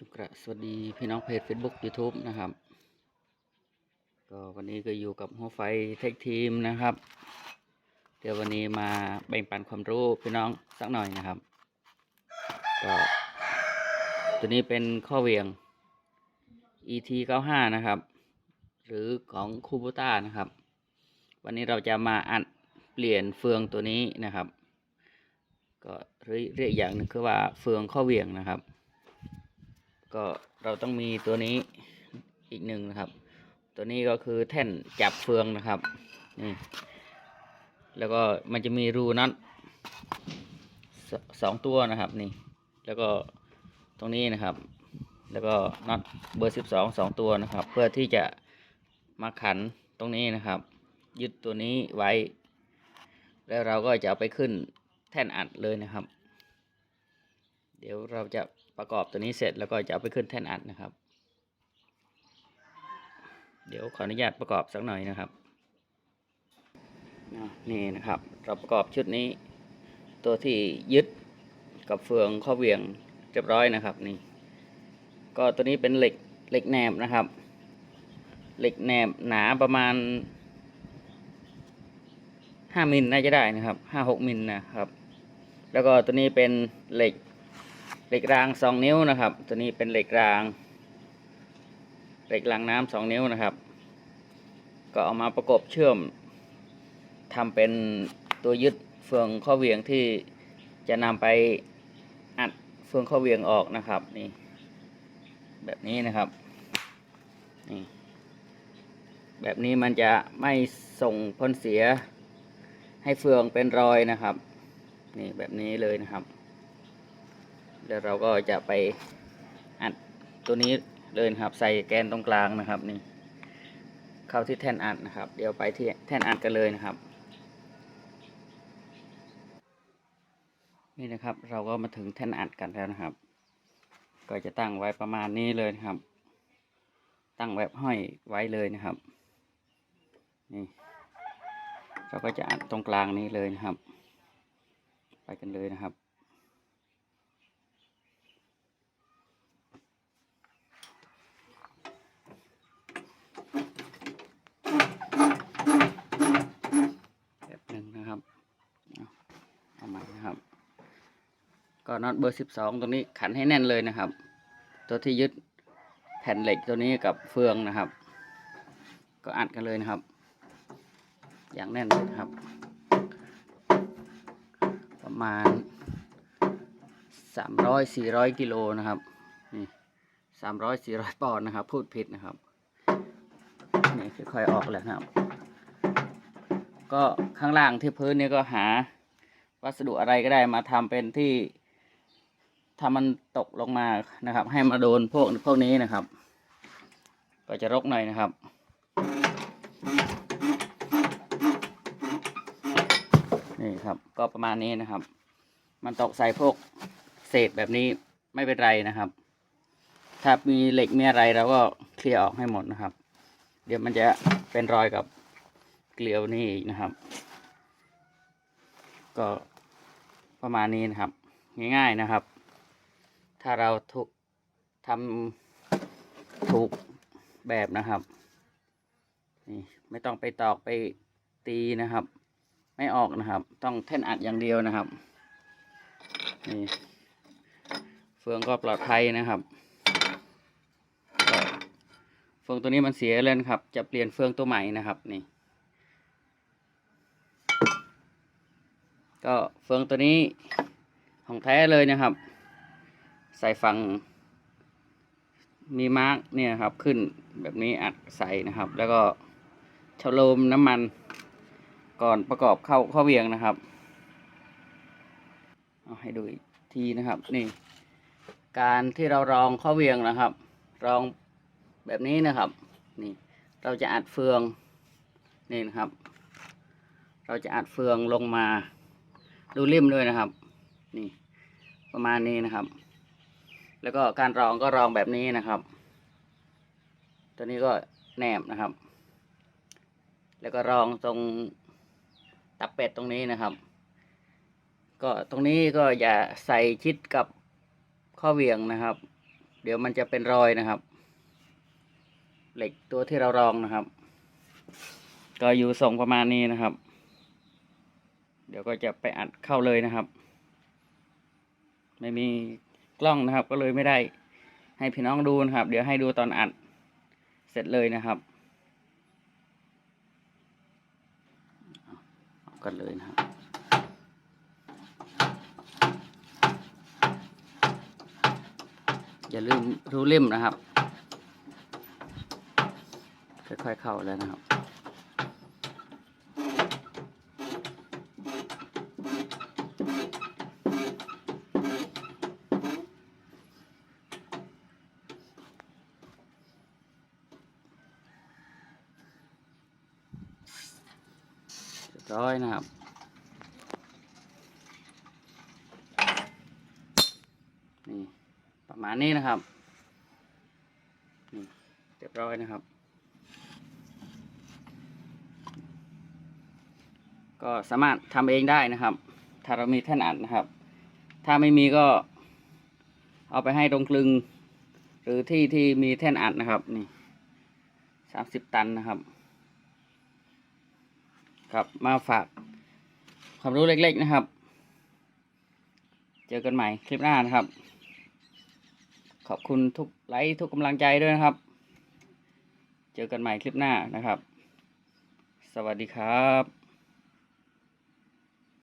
จุกระสวัสดีพี่น้องเพจ Facebook YouTube นะครับ ก็วันนี้ก็อยู่กับหัวไฟเทคทีมนะครับ เดี๋ยววันนี้มาแบ่งปันความรู้พี่น้องสักหน่อยนะครับ ก็ตัวนี้เป็นข้อเหวียง ET 95นะครับ หรือของคูบูต้านะครับ วันนี้เราจะมาอัดเปลี่ยนเฟืองตัวนี้นะครับ ก็เรียเรียกอย่างหนึ่งคือว่าเฟืองข้อเหวียงนะครับ ก็เราต้องมีตัวนี้อีกหนึ่งนะครับ ตัวนี้ก็คือแท่นจับเฟืองนะครับนี่แล้วก็มันจะมีรูน็อตสสองตัวนะครับนี่ แล้วก็ตรงนี้นะครับ แล้วก็น็อตเบอร์สิบสองสองตัวนะครับ เพื่อที่จะมาขันตรงนี้นะครับ ยึดตัวนี้ไว้ แล้วเราก็จะเอาไปขึ้นแท่นอัดเลยนะครับ เดี๋ยวเราจะ ประกอบตัวนี้เสร็จแล้วก็จะเอาไปขึ้นแท่นอัดนะครับ เดี๋ยวขออนุญาตประกอบสักหน่อยนะครับนี่นะครับ เราประกอบชุดนี้ ตัวที่ยึดกับเฟืองข้อเวียงเรียบร้อยนะครับนี่ ก็ตัวนี้เป็นเหล็กเหล็กแหนบนะครับ เหล็กแหนบหนาประมาณห้ามิลน่าจะได้นะครับห้าหกมิลนะครับ แล้วก็ตัวนี้เป็นเหล็ก เหล็กรางสองนิ้วนะครับ ตัวนี้เป็นเหล็กราง เหล็กรางน้ำสองนิ้วนะครับ ก็เอามาประกบเชื่อมทำเป็นตัวยึดเฟืองข้อเหวียงที่จะนำไปอัดเฟืองข้อเหวียงออกนะครับนี่แบบนี้นะครับนี่แบบนี้มันจะไม่ส่งผลเสียให้เฟืองเป็นรอยนะครับ นี่แบบนี้เลยนะครับ เดี๋ยวเราก็จะไปอัดตัวนี้เลยครับ ใส่แกนตรงกลางนะครับนี่ เข้าที่แท่นอัดนะครับ เดี๋ยวไปที่แท่นอัดกันเลยนะครับ นี่นะครับ เราก็มาถึงแท่นอัดกันแล้วนะครับ ก็จะตั้งไว้ประมาณนี้เลยนะครับ ตั้งแบบห้อยไว้เลยนะครับนี่เราก็จะอัดตรงกลางนี้เลยนะครับ ไปกันเลยนะครับหนึ่งนะครับ เอาเอาใหม่ นะครับ ก็น็อตเบอร์สิบสองตรงนี้ขันให้แน่นเลยนะครับ ตัวที่ยึดแผ่นเหล็กตัวนี้กับเฟืองนะครับ ก็อัดกันเลยนะครับ อย่างแน่นเลยนะครับ ประมาณสามร้อยสี่ร้อยกิโลนะครับนี่สามร้อยสี่ร้อยปอนด์นะครับ พูดผิดนะครับนี่ค่อยๆออกแล้วนะครับ ก็ข้างล่างที่พื้นนี่ก็หา วัสดุอะไรก็ได้มาทำเป็นที่ถ้ามันตกลงมานะครับ ให้มาโดนพวกพวกนี้นะครับ ก็จะรกหน่อยนะครับนี่ครับก็ประมาณนี้นะครับ มันตกใส่พวกเศษแบบนี้ไม่เป็นไรนะครับ ถ้ามีเหล็กมีอะไรเราก็เคลียร์ออกให้หมดนะครับ เดี๋ยวมันจะเป็นรอยกับเกลียวนี่นะครับ ก็ ประมาณนี้นะครับ ง่ายๆนะครับ ถ้าเราถูกทำถูกแบบนะครับนี่ไม่ต้องไปตอกไปตีนะครับ ไม่ออกนะครับ ต้องแท่นอัดอย่างเดียวนะครับนี่เฟืองก็ปลอดภัยนะครับเฟืองตัวนี้มันเสียเลยนครับ จะเปลี่ยนเฟืองตัวใหม่นะครับนี่ ก็เฟืองตัวนี้ของแท้เลยนะครับ ใส่ฝั่งมีมาร์กเนี่ยครับขึ้นแบบนี้อัดใส่นะครับ แล้วก็ชโลมน้ำมันก่อนประกอบเข้าข้อเวียงนะครับ เอาให้ดูอีกทีนะครับนี่ การที่เรารองข้อเวียงนะครับ รองแบบนี้นะครับ นี่ เราจะอัดเฟืองนี่นะครับ เราจะอัดเฟืองลงมา ดูริมด้วยนะครับ นี่ประมาณนี้นะครับ แล้วก็การรองก็รองแบบนี้นะครับ ตัวนี้ก็แนบนะครับ แล้วก็รองตรงตับเป็ดตรงนี้นะครับ ก็ตรงนี้ก็อย่าใส่ชิดกับข้อเหวียงนะครับ เดี๋ยวมันจะเป็นรอยนะครับ เหล็กตัวที่เรารองนะครับ ก็อยู่ทรงประมาณนี้นะครับ เดี๋ยวก็จะไปอัดเข้าเลยนะครับ ไม่มีกล้องนะครับ ก็เลยไม่ได้ ให้พี่น้องดูนะครับ เดี๋ยวให้ดูตอนอัดเสร็จเลยนะครับเอากันเลยนะครับอย่าลืมรูเล่มนะครับค่อยๆเข้าแล้วนะครับ ร้อยนะครับ นี่ประมาณนี้นะครับ นี่เรียบร้อยนะครับ ก็สามารถทำเองได้นะครับ ถ้าเรามีแท่นอัดนะครับ ถ้าไม่มีก็เอาไปให้ตรงกลึง หรือที่ที่มีแท่นอัดนะครับ นี่สามสิบตันนะครับ ครับมาฝากความรู้เล็กๆนะครับ เจอกันใหม่คลิปหน้านะครับ ขอบคุณทุกไลค์ทุกกำลังใจด้วยนะครับ เจอกันใหม่คลิปหน้านะครับ สวัสดีครับ